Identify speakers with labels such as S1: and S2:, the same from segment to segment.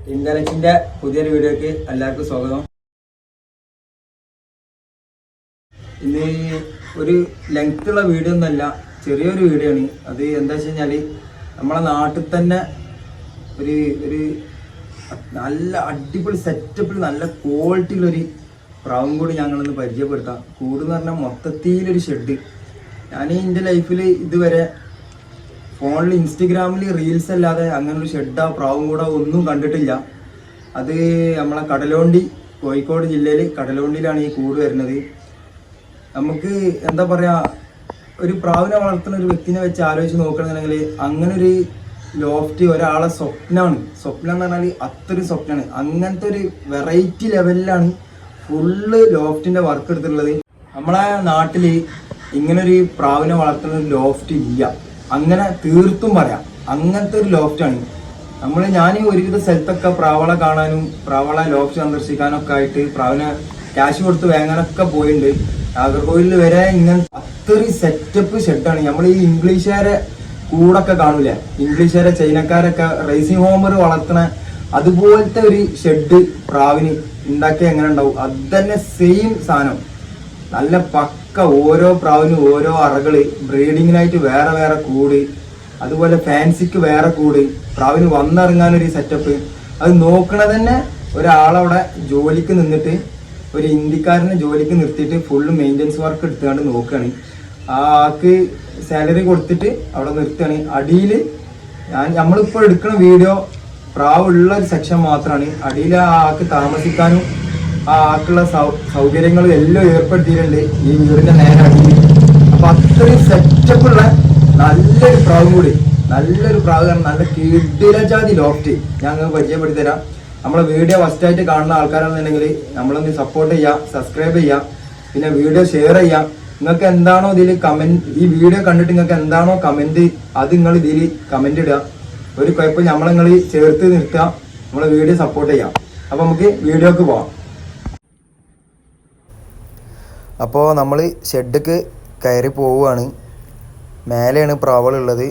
S1: ഇന്റലക്റ്റിന്റെ പുതിയൊരു വീഡിയോക്ക് എല്ലാവർക്കും സ്വാഗതം. ഇന്ന് ഒരു ലെങ്ത് ഉള്ള വീഡിയോ ഒന്നല്ല ചെറിയൊരു വീഡിയോ ആണ്. അത് എന്താ വെച്ച് കഴിഞ്ഞാൽ നമ്മളെ നാട്ടിൽ തന്നെ ഒരു ഒരു നല്ല അടിപൊളി സെറ്റപ്പിൽ നല്ല ക്വാളിറ്റിയിലൊരു പ്രാവും കൂടി ഞങ്ങളൊന്ന് പരിചയപ്പെടുത്താം. കൂടുന്ന് പറഞ്ഞാൽ മൊത്തത്തിലൊരു ഷെഡ് ഞാൻ എന്റെ ലൈഫിൽ ഇതുവരെ ഫോണിൽ ഇൻസ്റ്റഗ്രാമിൽ റീൽസ് അല്ലാതെ അങ്ങനെ ഒരു ഷെഡാ പ്രാവും കൂടെ ഒന്നും കണ്ടിട്ടില്ല. അത് നമ്മളെ കടലോണ്ടി കോഴിക്കോട് ജില്ലയിൽ കടലോണ്ടിയിലാണ് ഈ കൂട് വരുന്നത്. നമുക്ക് എന്താ പറയുക ഒരു പ്രാവിനെ വളർത്തുന്ന ഒരു വ്യക്തിനെ വെച്ച് ആലോചിച്ച് നോക്കണമെന്നുണ്ടെങ്കിൽ അങ്ങനെ ഒരു ലോഫ്റ്റ് ഒരാളെ സ്വപ്നമാണ് സ്വപ്നം എന്ന് പറഞ്ഞാൽ അത്രയും സ്വപ്നമാണ് അങ്ങനത്തെ ഒരു വെറൈറ്റി ലെവലിലാണ് ഫുള്ള് ലോഫ്റ്റിന്റെ വർക്ക് എടുത്തിട്ടുള്ളത്. നമ്മളെ നാട്ടിൽ ഇങ്ങനൊരു പ്രാവിനെ വളർത്തുന്ന ലോഫ്റ്റ് ഇല്ല. അങ്ങനെ തീർത്തും പറയാം. അങ്ങനത്തെ ഒരു ലോഫ്റ്റാണ് നമ്മൾ ഞാൻ ഒരുവിധ സ്ഥലത്തൊക്കെ പ്രാവള കാണാനും പ്രാവള ലോഫ്റ്റ് സന്ദർശിക്കാനൊക്കെ ആയിട്ട് പ്രാവിനെ ക്യാഷ് കൊടുത്ത് വാങ്ങാനൊക്കെ പോയിട്ടുണ്ട് നാഗർകോവിലിൽ വരെ ഇങ്ങനെ അത്രയും സെറ്റപ്പ് ഷെഡാണ് നമ്മൾ ഈ ഇംഗ്ലീഷുകാരെ കൂടൊക്കെ കാണൂല? ഇംഗ്ലീഷുകാരെ ചൈനക്കാരൊക്കെ റേസിംഗ് ഹോമർ വളർത്തണ അതുപോലത്തെ ഒരു ഷെഡ് പ്രാവിന് ഉണ്ടാക്കിയ എങ്ങനെ ഉണ്ടാവും? അത് തന്നെ സെയിം സാധനം. നല്ല പക്ക ഓരോ പ്രാവിനും ഓരോ അറകൾ ബ്രീഡിങ്ങിനായിട്ട് വേറെ വേറെ കൂട് അതുപോലെ ഫാൻസിക്ക് വേറെ കൂട്. പ്രാവിന് വന്നിറങ്ങാനൊരു സെറ്റപ്പ് അത് നോക്കണ തന്നെ ഒരാളവിടെ ജോലിക്ക് നിന്നിട്ട് ഒരു ഇന്ത്യക്കാരനെ ജോലിക്ക് നിർത്തിയിട്ട് ഫുള്ള് മെയിന്റനൻസ് വർക്ക് എടുത്തുകൊണ്ട് നോക്കുകയാണ് ആൾക്ക് സാലറി കൊടുത്തിട്ട് അവിടെ നിർത്തുകയാണ് അടിയിൽ ഞാൻ നമ്മളിപ്പോൾ എടുക്കുന്ന വീഡിയോ പ്രാവുള്ള ഒരു സെക്ഷൻ മാത്രമാണ് അടിയിൽ ആ ആൾക്ക് താമസിക്കാനും ആ ആൾക്കുള്ള സൗ സൗകര്യങ്ങളും എല്ലാം ഏർപ്പെടുത്തിയിട്ടുണ്ട്. ഈ വീടിന്റെ നേരെ അപ്പൊ അത്രയും സെറ്റപ്പുള്ള നല്ലൊരു പ്രാവും കൂടി. നല്ലൊരു പ്രാവ് നല്ല കിടിലജാതി ലോഫ്റ്റ് ഞാൻ നിങ്ങൾക്ക് പരിചയപ്പെടുത്തി തരാം നമ്മളെ വീഡിയോ ഫസ്റ്റ് ആയിട്ട് കാണുന്ന ആൾക്കാരാണെന്നുണ്ടെങ്കിൽ നമ്മളൊന്ന് സപ്പോർട്ട് ചെയ്യുക സബ്സ്ക്രൈബ് ചെയ്യുക പിന്നെ വീഡിയോ ഷെയർ ചെയ്യാം. നിങ്ങൾക്ക് എന്താണോ ഇതിൽ കമന്റ് ഈ വീഡിയോ കണ്ടിട്ട് നിങ്ങൾക്ക് എന്താണോ കമന്റ് അത് നിങ്ങൾ ഇതിൽ കമന്റ് ഇടുക. ഒരു കുഴപ്പം നമ്മൾ നിങ്ങൾ ചേർത്ത് നിർത്തുക. നമ്മളെ വീഡിയോ സപ്പോർട്ട് ചെയ്യാം. അപ്പൊ നമുക്ക് വീഡിയോക്ക് പോവാം.
S2: അപ്പോൾ നമ്മൾ ഷെഡ്ക്ക് കയറി പോവുകയാണ്. മേലെയാണ് പ്രാവളുള്ളത്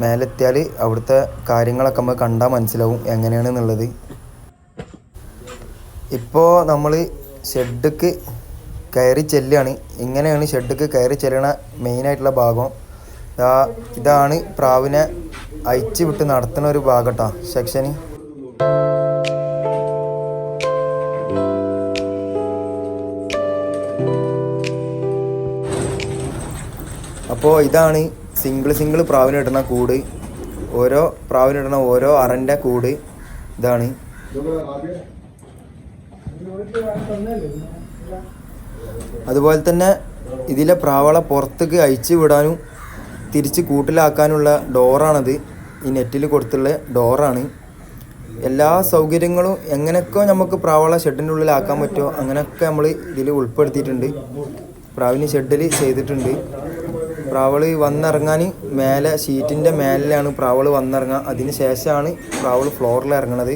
S2: മേലെത്തിയാൽ അവിടുത്തെ കാര്യങ്ങളൊക്കെ നമ്മൾ കണ്ടാൽ മനസ്സിലാവും എങ്ങനെയാണെന്നുള്ളത്. ഇപ്പോൾ നമ്മൾ ഷെഡ്ക്ക് കയറി ചെല്ലുകയാണ്. ഇങ്ങനെയാണ് ഷെഡ്ക്ക് കയറി ചെല്ലണ മെയിനായിട്ടുള്ള ഭാഗം. ഇതാണ് പ്രാവിനെ അയച്ചു വിട്ട് നടത്തുന്ന ഒരു ഭാഗം കേട്ടോ സെക്ഷന് അപ്പോൾ ഇതാണ് സിംഗിൾ സിംഗിൾ പ്രാവിന് കിട്ടുന്ന കൂട്. ഓരോ പ്രാവിന് കിട്ടുന്ന ഓരോ അറന്റെ കൂട് ഇതാണ്. അതുപോലെ തന്നെ ഇതിലെ പ്രാവളെ പുറത്തേക്ക് അയച്ചു വിടാനും തിരിച്ച് കൂട്ടിലാക്കാനുള്ള ഡോറാണത്. ഈ നെറ്റിൽ കൊടുത്തുള്ള ഡോറാണ്. എല്ലാ സൗകര്യങ്ങളും എങ്ങനെയൊക്കെ നമുക്ക് പ്രാവള ഷെഡിന്റെ ഉള്ളിലാക്കാൻ പറ്റുമോ അങ്ങനെയൊക്കെ നമ്മൾ ഇതിൽ ഉൾപ്പെടുത്തിയിട്ടുണ്ട്. പ്രാവിന് ഷെഡിൽ ചെയ്തിട്ടുണ്ട്. പ്രാവൾ വന്നിറങ്ങാൻ മേലെ ഷീറ്റിന്റെ മേലിലാണ് പ്രാവൾ വന്നിറങ്ങുക അതിന് ശേഷമാണ് പ്രാവൾ ഫ്ലോറിൽ ഇറങ്ങണത്.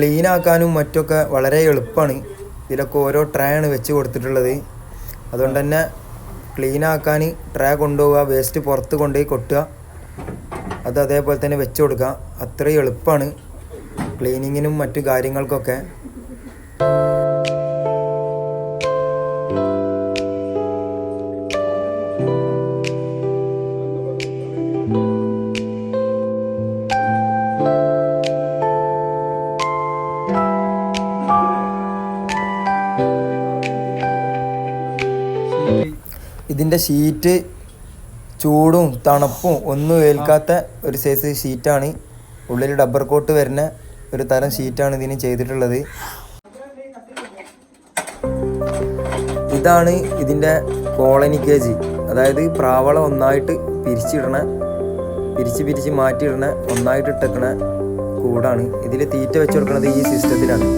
S2: ക്ലീൻ ആക്കാനും മറ്റൊക്കെ വളരെ എളുപ്പമാണ്. ഇതിലൊക്കെ ഓരോ ട്രേ ആണ് വെച്ച് കൊടുത്തിട്ടുള്ളത്. അതുകൊണ്ട് തന്നെ ക്ലീൻ ആക്കാൻ ട്രേ കൊണ്ടുപോവുക വേസ്റ്റ് പുറത്ത് കൊണ്ടുപോയി കൊട്ടുക അത് അതേപോലെ തന്നെ വെച്ച് കൊടുക്കുക. അത്രയും എളുപ്പമാണ് ക്ലീനിങ്ങിനും മറ്റു കാര്യങ്ങൾക്കൊക്കെ. ഇതിന്റെ ഷീറ്റ്
S1: ചൂടും തണുപ്പും ഒന്നും ഏൽക്കാത്ത ഒരു സൈസ് ഷീറ്റാണ്. ഉള്ളിൽ ഡബ്ബർ കോട്ട് വരുന്ന ഒരു തരം ഷീറ്റാണ് ഇതിന് ചെയ്തിട്ടുള്ളത്. ഇതാണ് ഇതിന്റെ കോളനി കേജ് അതായത് പ്രാവള ഒന്നായിട്ട് പിരിച്ചിടണ പിരിച്ച് പിരിച്ച് മാറ്റിയിടണ ഒന്നായിട്ട് ഇട്ടേക്കണ കൂടാണ്. ഇതിൽ തീറ്റ വെച്ച് കൊടുക്കുന്നത് ഈ സിസ്റ്റത്തിലാണ്